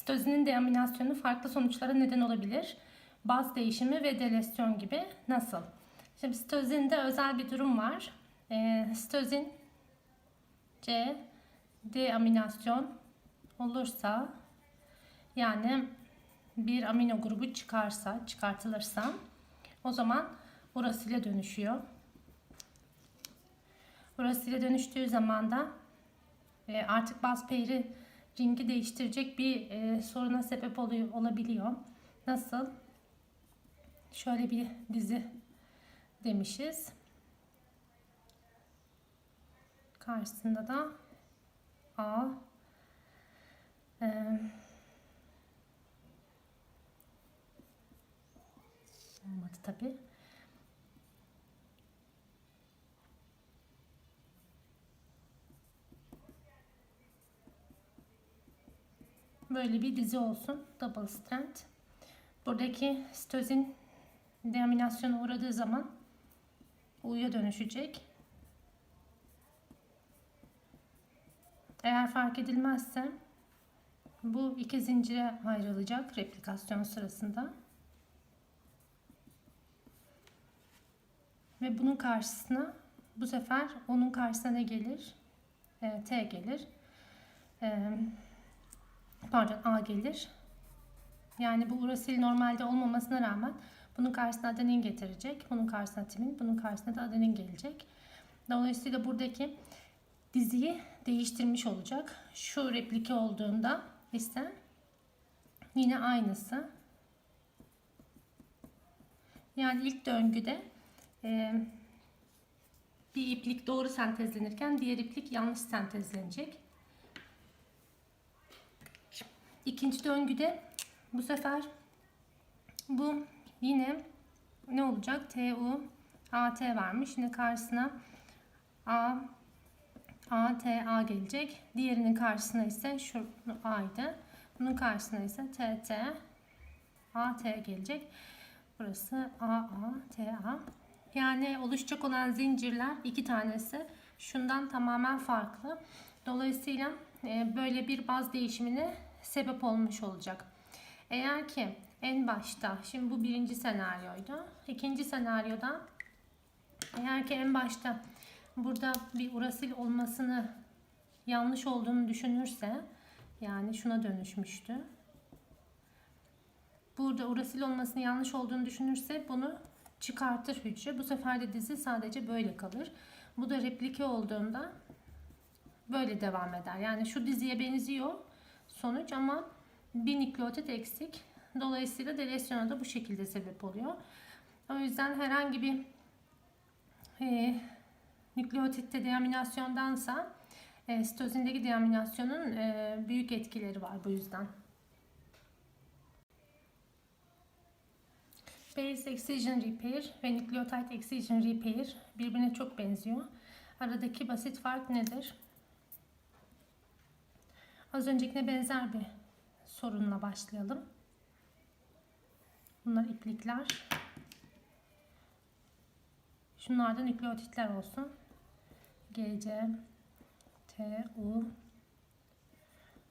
Sitozinin deaminasyonu farklı sonuçlara neden olabilir. Baz değişimi ve delesyon gibi nasıl? Şimdi sitozinde özel bir durum var. Ee, sitozin C deaminasyon olursa yani bir amino grubu çıkarsa, çıkartılırsa o zaman urasile dönüşüyor. Urasile dönüştüğü zaman da e, artık baz peyri ringi değiştirecek bir e, soruna sebep oluyor, olabiliyor. Nasıl? Şöyle bir dizi demişiz. Karşısında da A e, olmadı tabi. Böyle bir dizi olsun. Double strand. Buradaki sitozin deaminasyona uğradığı zaman U'ya dönüşecek. Eğer fark edilmezse bu iki zincire ayrılacak replikasyon sırasında. Ve bunun karşısına bu sefer onun karşısına ne gelir? E, T gelir. E, pardon A gelir. Yani bu urasil normalde olmamasına rağmen bunun karşısına adenin getirecek. Bunun karşısına timin, bunun karşısına da adenin gelecek. Dolayısıyla buradaki diziyi değiştirmiş olacak. Şu replike olduğunda ise yine aynısı. Yani ilk döngüde e, bir iplik doğru sentezlenirken diğer iplik yanlış sentezlenecek. İkinci döngüde bu sefer bu yine ne olacak? TU AT varmış. Yine karşısına A A, T, A gelecek. Diğerinin karşısına ise şu A'ydı. Bunun karşısına ise T, T, A, T gelecek. Burası A, A, T, A. Yani oluşacak olan zincirler iki tanesi şundan tamamen farklı. Dolayısıyla e, böyle bir baz değişimine sebep olmuş olacak. Eğer ki en başta, şimdi bu birinci senaryoydu. İkinci senaryoda eğer ki en başta burada bir urasil olmasını yanlış olduğunu düşünürse yani şuna dönüşmüştü. Burada urasil olmasını yanlış olduğunu düşünürse bunu çıkartır hücre. Bu sefer de dizi sadece böyle kalır. Bu da replike olduğunda böyle devam eder. Yani şu diziye benziyor sonuç ama bir nükleotit eksik. Dolayısıyla delesyona da bu şekilde sebep oluyor. O yüzden herhangi bir e, nükleotitte deaminasyondansa e, sitozindeki deaminasyonun e, büyük etkileri var bu yüzden. Base excision repair ve nucleotide excision repair birbirine çok benziyor. Aradaki basit fark nedir? Az öncekine benzer bir sorunla başlayalım. Bunlar iplikler. Şunlar da nükleotitler olsun. GC, T, U,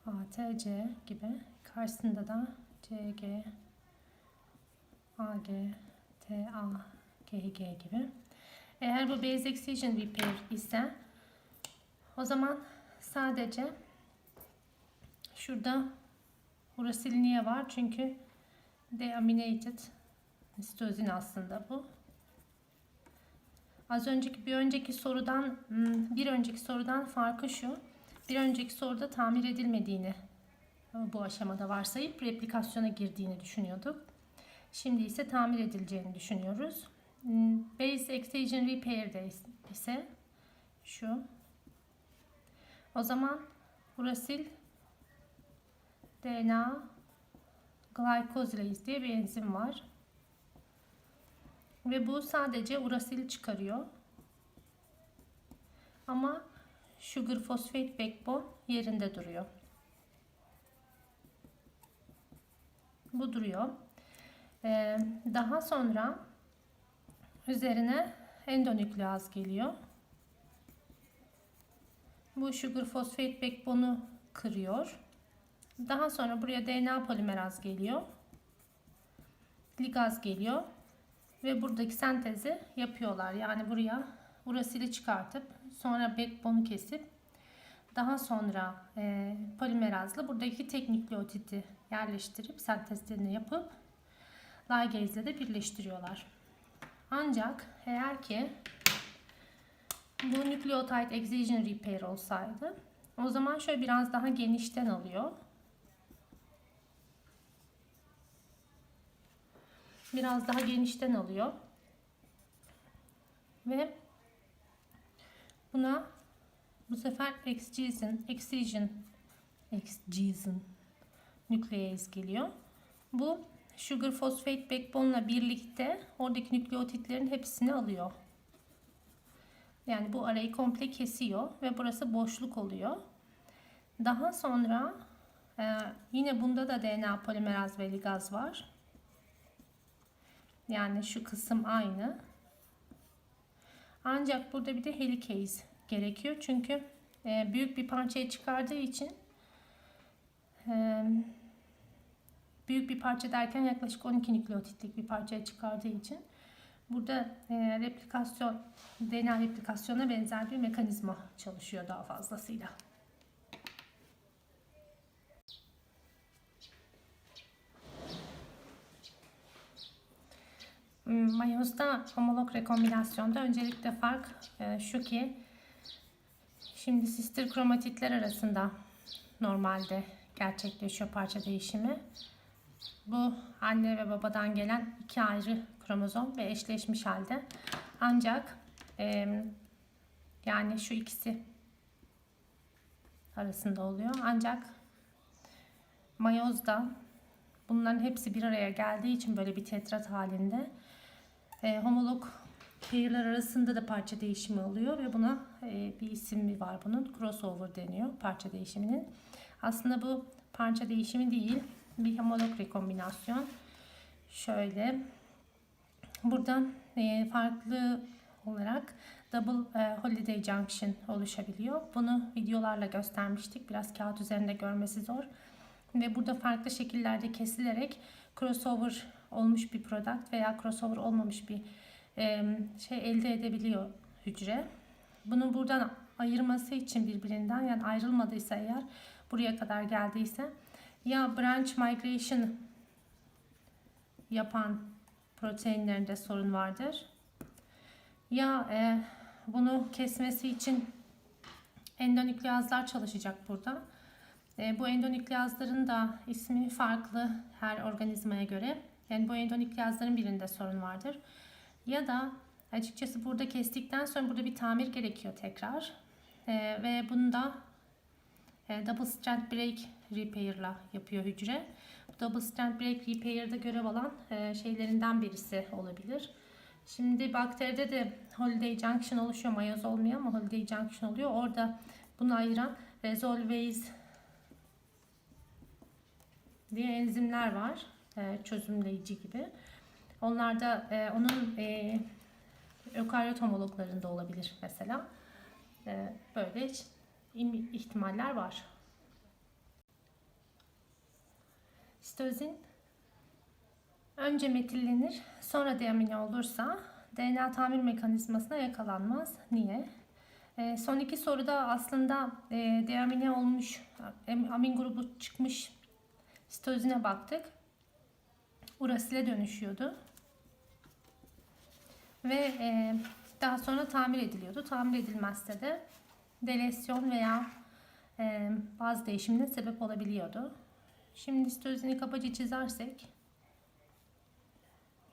A, T, C gibi. Karşısında da CG, AG, TA, GG gibi. Eğer bu base excision repair ise o zaman sadece şurada urasil niye var? Çünkü deaminated sitozin aslında bu. Az önceki bir önceki sorudan bir önceki sorudan farkı şu. Bir önceki soruda tamir edilmediğini bu aşamada varsayıp replikasyona girdiğini düşünüyorduk. Şimdi ise tamir edileceğini düşünüyoruz. Base excision repair'de ise şu. O zaman urasil DNA glycosylase diye bir enzim var. Ve bu sadece urasil çıkarıyor. Ama sugar phosphate backbone yerinde duruyor. Bu duruyor. Ee, daha sonra üzerine endonükleaz geliyor. Bu sugar phosphate backbone'u kırıyor. Daha sonra buraya DNA polimeraz geliyor. Ligaz geliyor. Ve buradaki sentezi yapıyorlar. Yani buraya urasili çıkartıp sonra backbone'u kesip daha sonra e, polimerazla buradaki tek nükleotidi yerleştirip sentezlerini yapıp ligase de birleştiriyorlar. Ancak eğer ki bu nükleotide excision repair olsaydı o zaman şöyle biraz daha genişten alıyor. Biraz daha genişten alıyor. Ve buna bu sefer excision, excision, excision nüklease geliyor. Bu sugar phosphate backbone ile birlikte oradaki nükleotitlerin hepsini alıyor. Yani bu arayı komple kesiyor ve burası boşluk oluyor. Daha sonra e, yine bunda da DNA polimeraz ve ligaz var. Yani şu kısım aynı. Ancak burada bir de helicase gerekiyor. Çünkü e, büyük bir parçayı çıkardığı için e, büyük bir parça derken yaklaşık 12 nükleotitlik bir parçaya çıkardığı için burada e, replikasyon DNA replikasyona benzer bir mekanizma çalışıyor daha fazlasıyla. Mayoz'da homolog rekombinasyonda öncelikle fark e, şu ki şimdi sister kromatitler arasında normalde gerçekleşiyor parça değişimi. Bu anne ve babadan gelen iki ayrı kromozom ve eşleşmiş halde. Ancak e, yani şu ikisi arasında oluyor. Ancak mayozda bunların hepsi bir araya geldiği için böyle bir tetrat halinde e, homolog pair'ler arasında da parça değişimi oluyor ve buna e, bir ismi var bunun. Crossover deniyor parça değişiminin. Aslında bu parça değişimi değil. Bir homolog rekombinasyon. Şöyle. Burada e, farklı olarak double e, holiday junction oluşabiliyor. Bunu videolarla göstermiştik. Biraz kağıt üzerinde görmesi zor. Ve burada farklı şekillerde kesilerek crossover olmuş bir product veya crossover olmamış bir e, şey elde edebiliyor hücre. Bunu buradan ayırması için birbirinden yani ayrılmadıysa eğer buraya kadar geldiyse ya branch migration yapan proteinlerinde sorun vardır. Ya e, bunu kesmesi için endonükleazlar çalışacak burada. E, bu endonükleazların da ismi farklı her organizmaya göre. Yani bu endonükleazların birinde sorun vardır. Ya da açıkçası burada kestikten sonra burada bir tamir gerekiyor tekrar. E, ve bunu da e, double strand break repair'la yapıyor hücre. Double strand break repair'da görev alan e, şeylerinden birisi olabilir. Şimdi bakteride de holiday junction oluşuyor. Mayoz olmuyor ama holiday junction oluyor. Orada bunu ayıran resolvase diye enzimler var. E, çözümleyici gibi. Onlar da e, onun e, ökaryot homologlarında olabilir mesela. E, böyle ihtimaller var. Sitozin önce metillenir, sonra deamine olursa DNA tamir mekanizmasına yakalanmaz. Niye? E, son iki soruda aslında e, deamine olmuş, amin grubu çıkmış sitozine baktık. Urasile dönüşüyordu. Ve e, daha sonra tamir ediliyordu. Tamir edilmezse de delesyon veya e, baz değişimine sebep olabiliyordu. Şimdi sitozini kabaca çizersek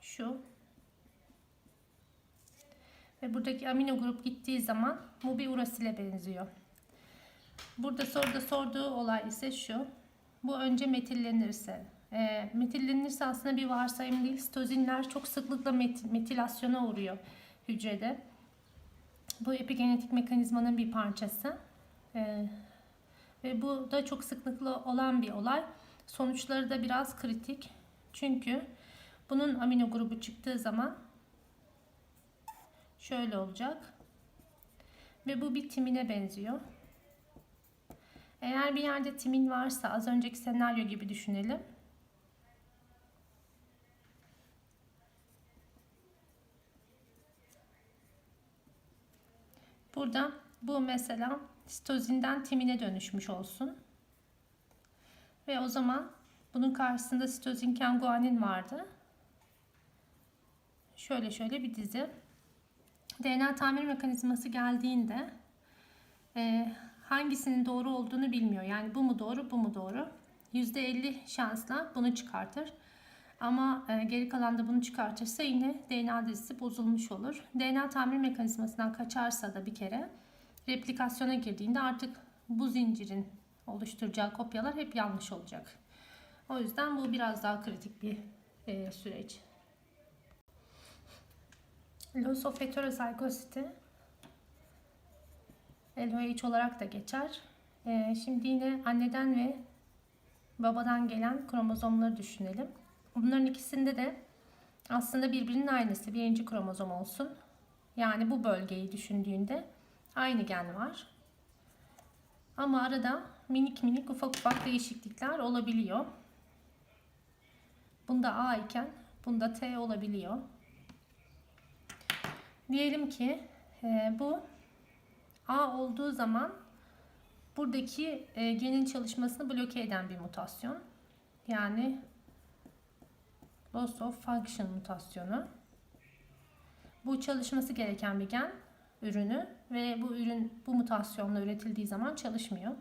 şu ve buradaki amino grup gittiği zaman bu bir urasile benziyor. Burada soruda sorduğu olay ise şu. Bu önce metillenirse. E, metillenirse aslında bir varsayım değil. Sitozinler çok sıklıkla met metilasyona uğruyor hücrede. Bu epigenetik mekanizmanın bir parçası. E, ve bu da çok sıklıkla olan bir olay. Sonuçları da biraz kritik. Çünkü bunun amino grubu çıktığı zaman şöyle olacak. Ve bu bir timine benziyor. Eğer bir yerde timin varsa az önceki senaryo gibi düşünelim. Burada bu mesela sitozinden timine dönüşmüş olsun. Ve o zaman bunun karşısında sitozinken guanin vardı. Şöyle şöyle bir dizi. DNA tamir mekanizması geldiğinde e, hangisinin doğru olduğunu bilmiyor. Yani bu mu doğru, bu mu doğru? %50 şansla bunu çıkartır. Ama e, geri kalan da bunu çıkartırsa yine DNA dizisi bozulmuş olur. DNA tamir mekanizmasından kaçarsa da bir kere replikasyona girdiğinde artık bu zincirin oluşturacağı kopyalar hep yanlış olacak. O yüzden bu biraz daha kritik bir e, süreç. Loss of heterozygosity LOH olarak da geçer. E, şimdi yine anneden ve babadan gelen kromozomları düşünelim. Bunların ikisinde de aslında birbirinin aynısı birinci kromozom olsun. Yani bu bölgeyi düşündüğünde aynı gen var. Ama arada minik minik ufak ufak değişiklikler olabiliyor. Bunda A iken bunda T olabiliyor. Diyelim ki e, bu A olduğu zaman buradaki e, genin çalışmasını bloke eden bir mutasyon. Yani loss of function mutasyonu. Bu çalışması gereken bir gen ürünü ve bu ürün bu mutasyonla üretildiği zaman çalışmıyor.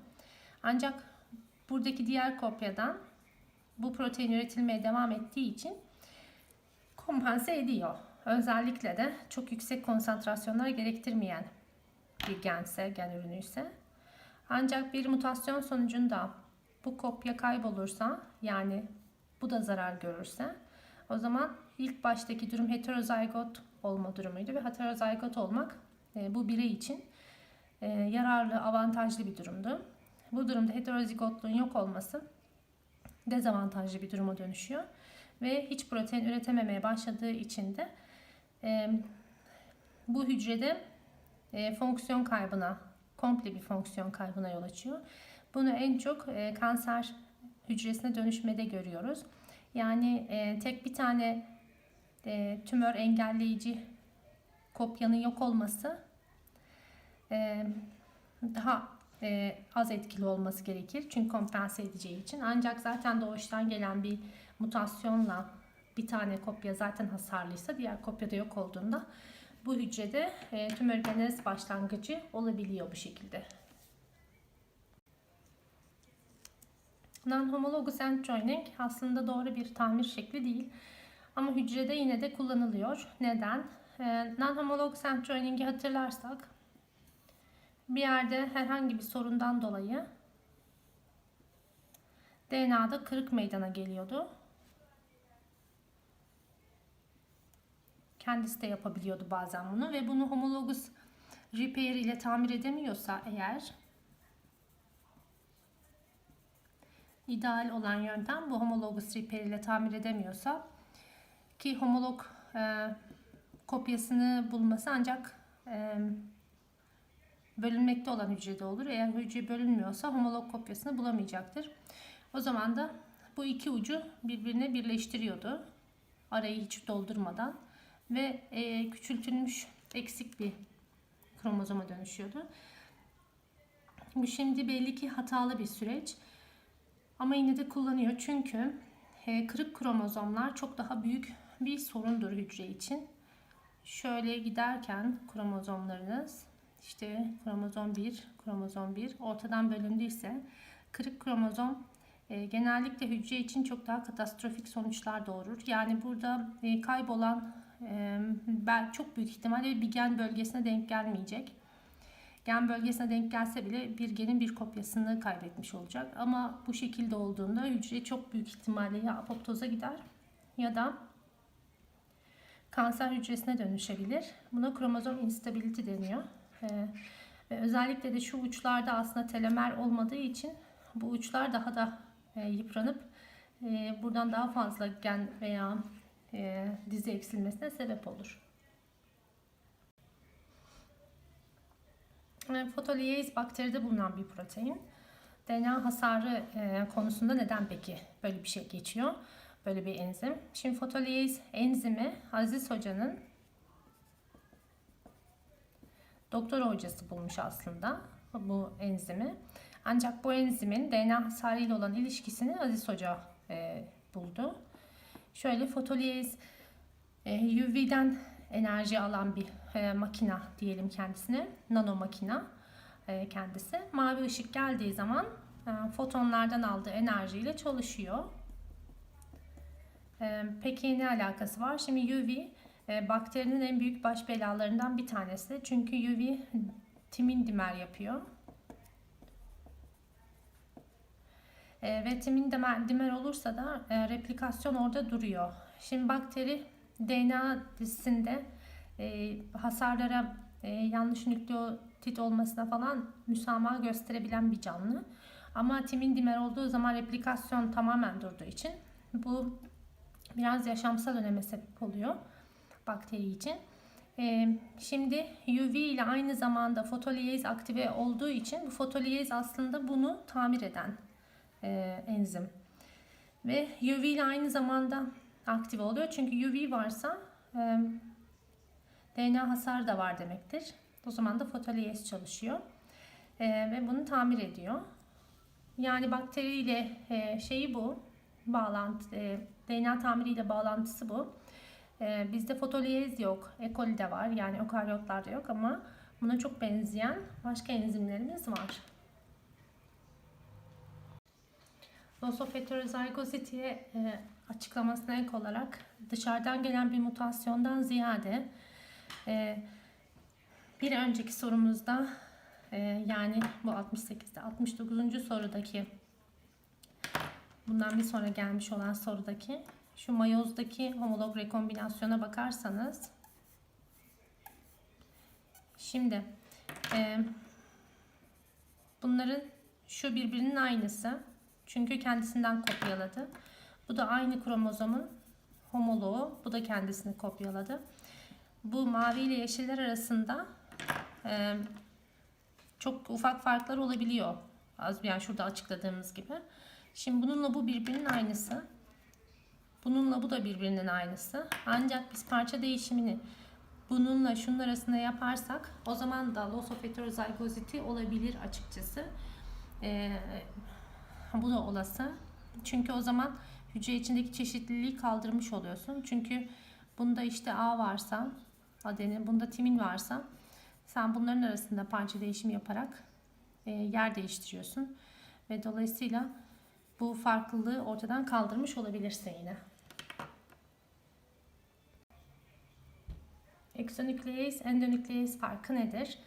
Ancak buradaki diğer kopyadan bu protein üretilmeye devam ettiği için kompanse ediyor. Özellikle de çok yüksek konsantrasyonlar gerektirmeyen bir gense, gen ürünü ise. Ancak bir mutasyon sonucunda bu kopya kaybolursa yani bu da zarar görürse o zaman ilk baştaki durum heterozigot olma durumuydu ve heterozigot olmak e, bu birey için e, yararlı, avantajlı bir durumdu. Bu durumda heterozigotluğun yok olması dezavantajlı bir duruma dönüşüyor. Ve hiç protein üretememeye başladığı için de e, bu hücrede e, fonksiyon kaybına, komple bir fonksiyon kaybına yol açıyor. Bunu en çok e, kanser hücresine dönüşmede görüyoruz. Yani e, tek bir tane e, tümör engelleyici kopyanın yok olması e, daha e, az etkili olması gerekir. Çünkü kompense edeceği için. Ancak zaten doğuştan gelen bir mutasyonla bir tane kopya zaten hasarlıysa diğer kopya da yok olduğunda bu hücrede e, tümörgenez başlangıcı olabiliyor bu şekilde. Non-homologous end joining aslında doğru bir tamir şekli değil. Ama hücrede yine de kullanılıyor. Neden? E, Non-homologous end joining'i hatırlarsak bir yerde herhangi bir sorundan dolayı DNA'da kırık meydana geliyordu. Kendisi de yapabiliyordu bazen bunu ve bunu homologous repair ile tamir edemiyorsa eğer ideal olan yöntem bu homologous repair ile tamir edemiyorsa ki homolog e, kopyasını bulması ancak e, bölünmekte olan hücrede olur. Eğer hücre bölünmüyorsa homolog kopyasını bulamayacaktır. O zaman da bu iki ucu birbirine birleştiriyordu. Arayı hiç doldurmadan ve e, küçültülmüş eksik bir kromozoma dönüşüyordu. Bu şimdi belli ki hatalı bir süreç. Ama yine de kullanıyor çünkü e, kırık kromozomlar çok daha büyük bir sorundur hücre için. Şöyle giderken kromozomlarınız işte kromozom 1, kromozom 1 ortadan bölündüyse kırık kromozom e, genellikle hücre için çok daha katastrofik sonuçlar doğurur. Yani burada e, kaybolan e, çok büyük ihtimalle bir gen bölgesine denk gelmeyecek. Gen bölgesine denk gelse bile bir genin bir kopyasını kaybetmiş olacak. Ama bu şekilde olduğunda hücre çok büyük ihtimalle ya apoptoza gider ya da kanser hücresine dönüşebilir. Buna kromozom instability deniyor. Ee, ve özellikle de şu uçlarda aslında telomer olmadığı için bu uçlar daha da e, yıpranıp e, buradan daha fazla gen veya e, dizi eksilmesine sebep olur. E, fotoliyez bakteride bulunan bir protein. DNA hasarı e, konusunda neden peki böyle bir şey geçiyor? Böyle bir enzim. Şimdi fotoliyez enzimi Aziz Hoca'nın doktor hocası bulmuş aslında bu enzimi. Ancak bu enzimin DNA hasarı ile olan ilişkisini Aziz Hoca e, buldu. Şöyle fotoliyez e, UV'den enerji alan bir e, makina diyelim kendisine. Nano makina e, kendisi. Mavi ışık geldiği zaman e, fotonlardan aldığı enerjiyle çalışıyor. E, peki ne alakası var? Şimdi UV e, bakterinin en büyük baş belalarından bir tanesi. Çünkü UV timin dimer yapıyor. E, ve timin dimer, olursa da e, replikasyon orada duruyor. Şimdi bakteri DNA dizisinde e, hasarlara e, yanlış nükleotit olmasına falan müsamaha gösterebilen bir canlı. Ama timin dimer olduğu zaman replikasyon tamamen durduğu için bu biraz yaşamsal öneme sebep oluyor bakteri için. Ee, şimdi UV ile aynı zamanda fotoliyez aktive olduğu için bu fotoliyez aslında bunu tamir eden e, enzim. Ve UV ile aynı zamanda aktive oluyor. Çünkü UV varsa e, DNA hasarı da var demektir. O zaman da fotoliyez çalışıyor. E, ve bunu tamir ediyor. Yani bakteriyle e, şeyi bu. Bağlantı, e, DNA tamiriyle bağlantısı bu. E, bizde fotoliyez yok. E. coli'de var. Yani ökaryotlarda yok ama buna çok benzeyen başka enzimlerimiz var. Loss of heterozygosity'ye e, açıklamasına ek olarak dışarıdan gelen bir mutasyondan ziyade e, bir önceki sorumuzda e, yani bu 68'de 69. sorudaki bundan bir sonra gelmiş olan sorudaki şu mayozdaki homolog rekombinasyona bakarsanız şimdi e, bunların şu birbirinin aynısı çünkü kendisinden kopyaladı. Bu da aynı kromozomun homoloğu. Bu da kendisini kopyaladı. Bu mavi ile yeşiller arasında e, çok ufak farklar olabiliyor. Az yani şurada açıkladığımız gibi. Şimdi bununla bu birbirinin aynısı. Bununla bu da birbirinin aynısı. Ancak biz parça değişimini bununla şunun arasında yaparsak o zaman da loss olabilir açıkçası. Ee, bu da olası. Çünkü o zaman hücre içindeki çeşitliliği kaldırmış oluyorsun. Çünkü bunda işte A varsa, adenin, bunda timin varsa sen bunların arasında parça değişimi yaparak e, yer değiştiriyorsun. Ve dolayısıyla bu farklılığı ortadan kaldırmış olabilirsin yine. Eksonükleez, endonükleez farkı nedir?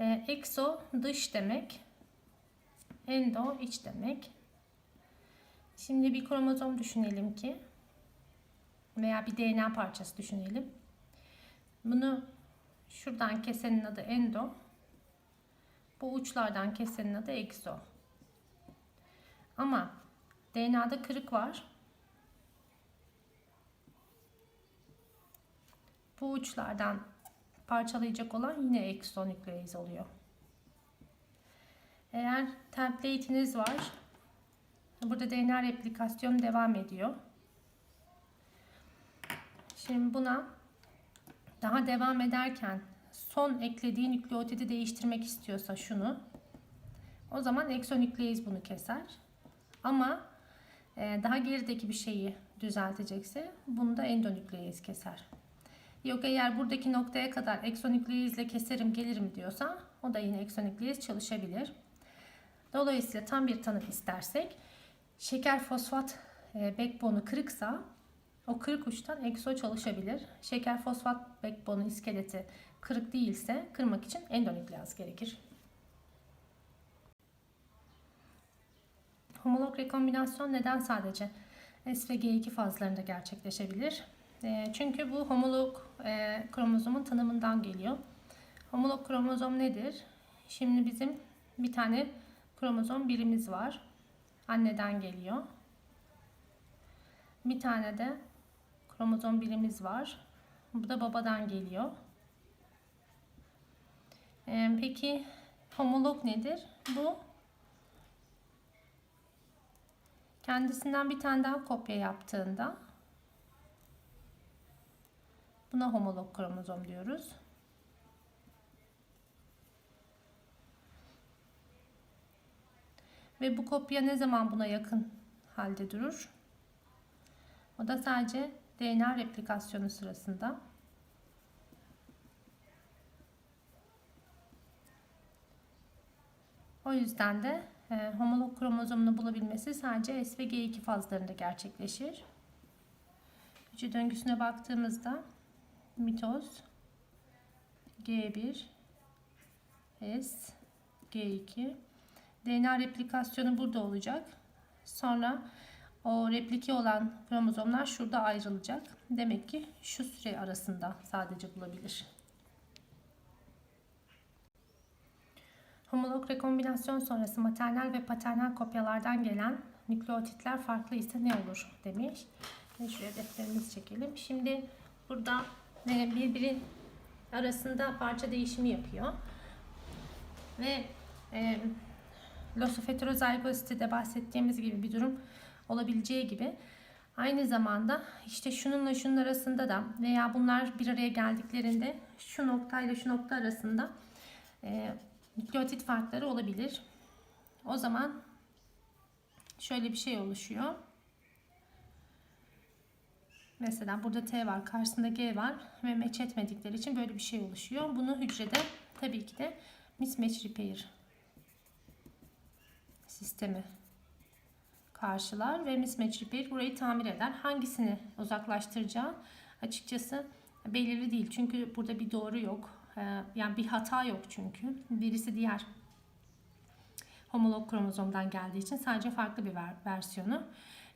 E, exo dış demek, endo iç demek. Şimdi bir kromozom düşünelim ki veya bir DNA parçası düşünelim. Bunu şuradan kesenin adı endo. Bu uçlardan kesenin adı exo. Ama DNA'da kırık var. Bu uçlardan parçalayacak olan yine eksonükleez oluyor. Eğer template'iniz var. Burada DNA replikasyon devam ediyor. Şimdi buna daha devam ederken son eklediği nükleotidi değiştirmek istiyorsa şunu o zaman eksonükleez bunu keser. Ama e, daha gerideki bir şeyi düzeltecekse bunu da endonükleez keser. Yok eğer buradaki noktaya kadar eksonükleizle keserim gelirim diyorsa o da yine eksonükleez çalışabilir. Dolayısıyla tam bir tanım istersek şeker fosfat e, backbone'u kırıksa o kırık uçtan ekso çalışabilir. Şeker fosfat backbone'u iskeleti kırık değilse kırmak için endonükleaz gerekir. Homolog rekombinasyon neden sadece S ve G2 fazlarında gerçekleşebilir? E, çünkü bu homolog e, kromozomun tanımından geliyor. Homolog kromozom nedir? Şimdi bizim bir tane kromozom birimiz var. Anneden geliyor. Bir tane de kromozom birimiz var. Bu da babadan geliyor. Ee, peki homolog nedir? Bu Kendisinden bir tane daha kopya yaptığında buna homolog kromozom diyoruz. Ve bu kopya ne zaman buna yakın halde durur? O da sadece DNA replikasyonu sırasında. O yüzden de e, homolog kromozomunu bulabilmesi sadece S ve G2 fazlarında gerçekleşir. Hücre döngüsüne baktığımızda mitoz G1 S G2 DNA replikasyonu burada olacak. Sonra o replike olan kromozomlar şurada ayrılacak. Demek ki şu süre arasında sadece bulabilir. Homolog rekombinasyon sonrası maternal ve paternal kopyalardan gelen nükleotitler farklı ise ne olur demiş. Ve şuraya defterimizi çekelim. Şimdi burada birbiri arasında parça değişimi yapıyor. Ve e, loss of heterozygosite'de bahsettiğimiz gibi bir durum olabileceği gibi aynı zamanda işte şununla şunun arasında da veya bunlar bir araya geldiklerinde şu noktayla şu nokta arasında e, nükleotit farkları olabilir. O zaman şöyle bir şey oluşuyor. Mesela burada T var, karşısında G var ve match etmedikleri için böyle bir şey oluşuyor. Bunu hücrede tabii ki de mismatch repair sistemi karşılar ve mismatch repair burayı tamir eder. Hangisini uzaklaştıracağı açıkçası belirli değil. Çünkü burada bir doğru yok. Ee, yani bir hata yok çünkü. Birisi diğer homolog kromozomdan geldiği için sadece farklı bir versiyonu.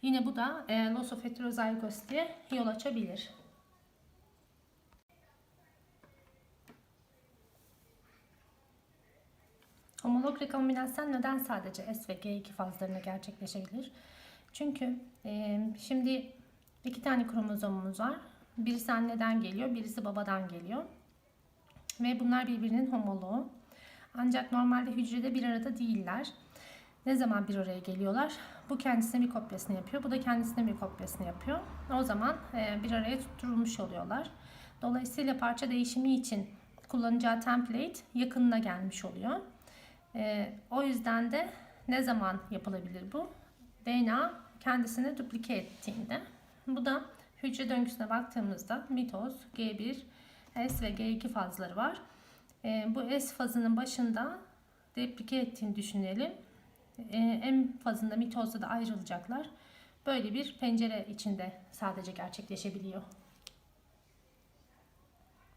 Yine bu da e, loss of heterozygositeye yol açabilir. Homolog rekombinasyon neden sadece S ve G2 fazlarında gerçekleşebilir? Çünkü e, şimdi iki tane kromozomumuz var. Birisi anneden geliyor, birisi babadan geliyor. Ve bunlar birbirinin homoloğu. Ancak normalde hücrede bir arada değiller. Ne zaman bir araya geliyorlar? Bu kendisine bir kopyasını yapıyor. Bu da kendisine bir kopyasını yapıyor. O zaman e, bir araya tutturulmuş oluyorlar. Dolayısıyla parça değişimi için kullanacağı template yakınına gelmiş oluyor. E, o yüzden de ne zaman yapılabilir bu? DNA kendisini duplike ettiğinde. Bu da hücre döngüsüne baktığımızda mitoz, G1, S ve G2 fazları var. E, bu S fazının başında replike ettiğini düşünelim. E, M fazında mitozda da ayrılacaklar. Böyle bir pencere içinde sadece gerçekleşebiliyor.